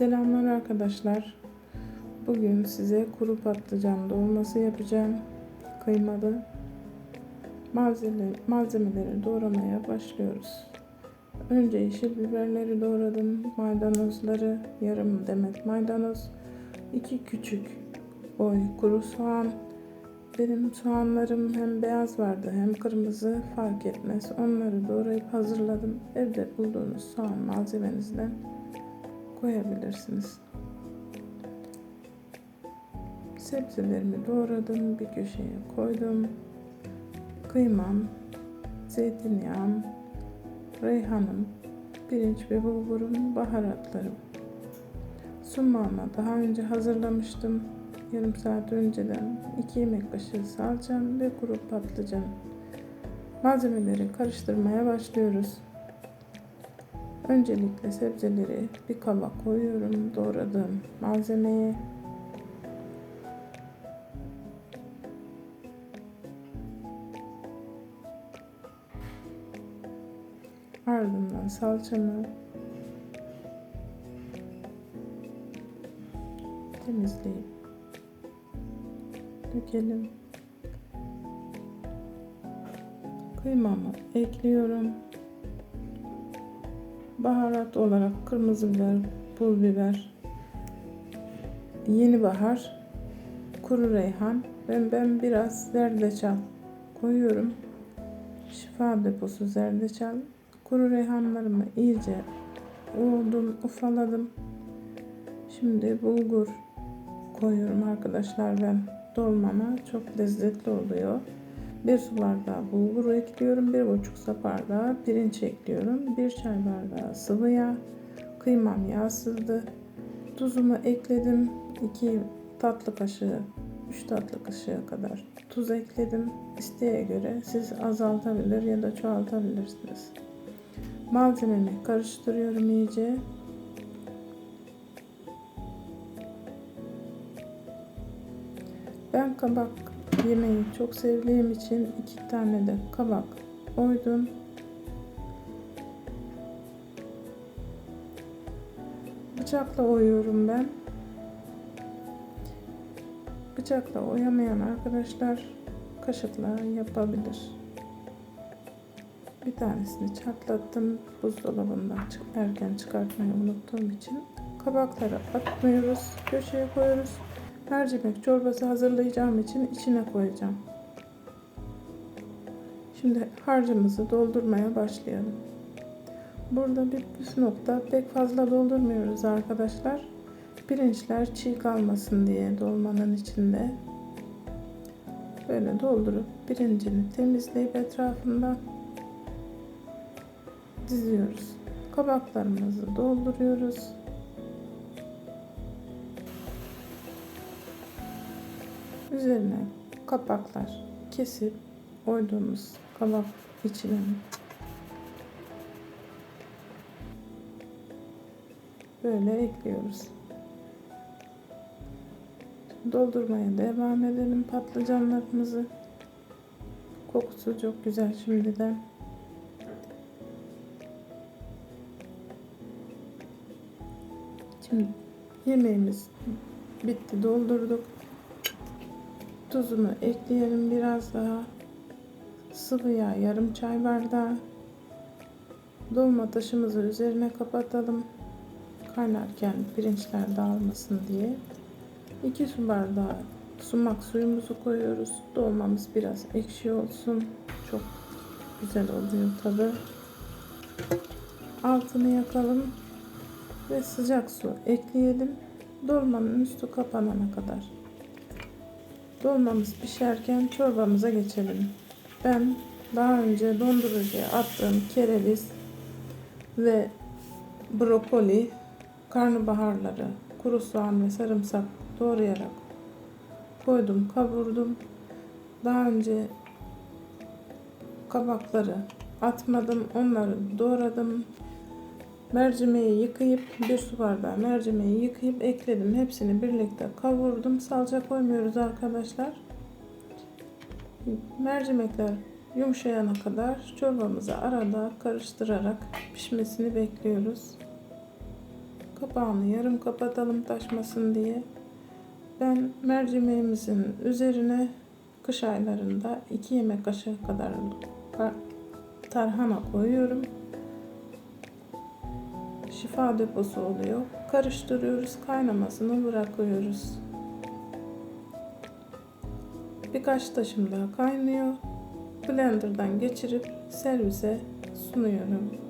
Selamlar arkadaşlar. Bugün size kuru patlıcan dolması yapacağım. Kıymalı. Malzeme, malzemeleri doğramaya başlıyoruz. Önce yeşil biberleri doğradım. Maydanozları yarım demet maydanoz. iki küçük boy kuru soğan. Benim soğanlarım hem beyaz vardı hem kırmızı fark etmez. Onları doğrayıp hazırladım. Evde bulduğunuz soğan malzemenizden koyabilirsiniz. Sebzelerimi doğradım, bir köşeye koydum. Kıymam, zeytinyağım, reyhanım, pirinç ve bulgurum, baharatlarım. Summağımı daha önce hazırlamıştım. Yarım saat önceden 2 yemek kaşığı salçam ve kuru patlıcan. Malzemeleri karıştırmaya başlıyoruz. Öncelikle sebzeleri bir kaba koyuyorum doğradığım malzemeyi. Ardından salçamı temizleyip dökelim. Kıymamı ekliyorum. Baharat olarak kırmızı biber, pul biber, yeni bahar, kuru reyhan ve ben biraz zerdeçal koyuyorum. Şifa deposu zerdeçal. Kuru reyhanlarımı iyice oldum, ufaladım. Şimdi bulgur koyuyorum arkadaşlar ben dolmama çok lezzetli oluyor. Bir su bardağı bulgur ekliyorum. Bir buçuk su bardağı pirinç ekliyorum. Bir çay bardağı sıvı yağ. Kıymam yağsızdı. Tuzumu ekledim. 2 tatlı kaşığı 3 tatlı kaşığı kadar tuz ekledim. İsteğe göre siz azaltabilir ya da çoğaltabilirsiniz. Malzememi karıştırıyorum iyice. Ben kabak yemeği çok sevdiğim için iki tane de kabak oydum. Bıçakla oyuyorum ben. Bıçakla oyamayan arkadaşlar kaşıkla yapabilir. Bir tanesini çatlattım buzdolabından erken çıkartmayı unuttuğum için. Kabakları atmıyoruz, köşeye koyuyoruz. Mercimek çorbası hazırlayacağım için içine koyacağım. Şimdi harcımızı doldurmaya başlayalım. Burada bir püf nokta pek fazla doldurmuyoruz arkadaşlar. Pirinçler çiğ kalmasın diye dolmanın içinde. Böyle doldurup pirincini temizleyip etrafından diziyoruz. Kabaklarımızı dolduruyoruz. Üzerine kapaklar kesip oyduğumuz kabak içlerini böyle ekliyoruz. Doldurmaya devam edelim patlıcanlarımızı. Kokusu çok güzel şimdiden. Şimdi yemeğimiz bitti doldurduk. Tuzunu ekleyelim biraz daha. Sıvı yağ yarım çay bardağı. Dolma taşımızı üzerine kapatalım. Kaynarken pirinçler dağılmasın diye. 2 su bardağı sumak suyumuzu koyuyoruz. Dolmamız biraz ekşi olsun. Çok güzel oluyor tabi. Altını yakalım ve sıcak su ekleyelim. Dolmanın üstü kapanana kadar. Dolmamız pişerken çorbamıza geçelim. Ben daha önce dondurucuya attığım kereviz ve brokoli, karnabaharları, kuru soğan ve sarımsak doğrayarak koydum, kavurdum. Daha önce kabakları atmadım, onları doğradım. Mercimeği yıkayıp bir su bardağı mercimeği yıkayıp ekledim. Hepsini birlikte kavurdum. Salça koymuyoruz arkadaşlar. Mercimekler yumuşayana kadar çorbamızı arada karıştırarak pişmesini bekliyoruz. Kapağını yarım kapatalım taşmasın diye. Ben mercimeğimizin üzerine kış aylarında 2 yemek kaşığı kadar ka- tarhana koyuyorum. Şifa deposu oluyor. Karıştırıyoruz, kaynamasını bırakıyoruz. Birkaç taşım daha kaynıyor. Blender'dan geçirip servise sunuyorum.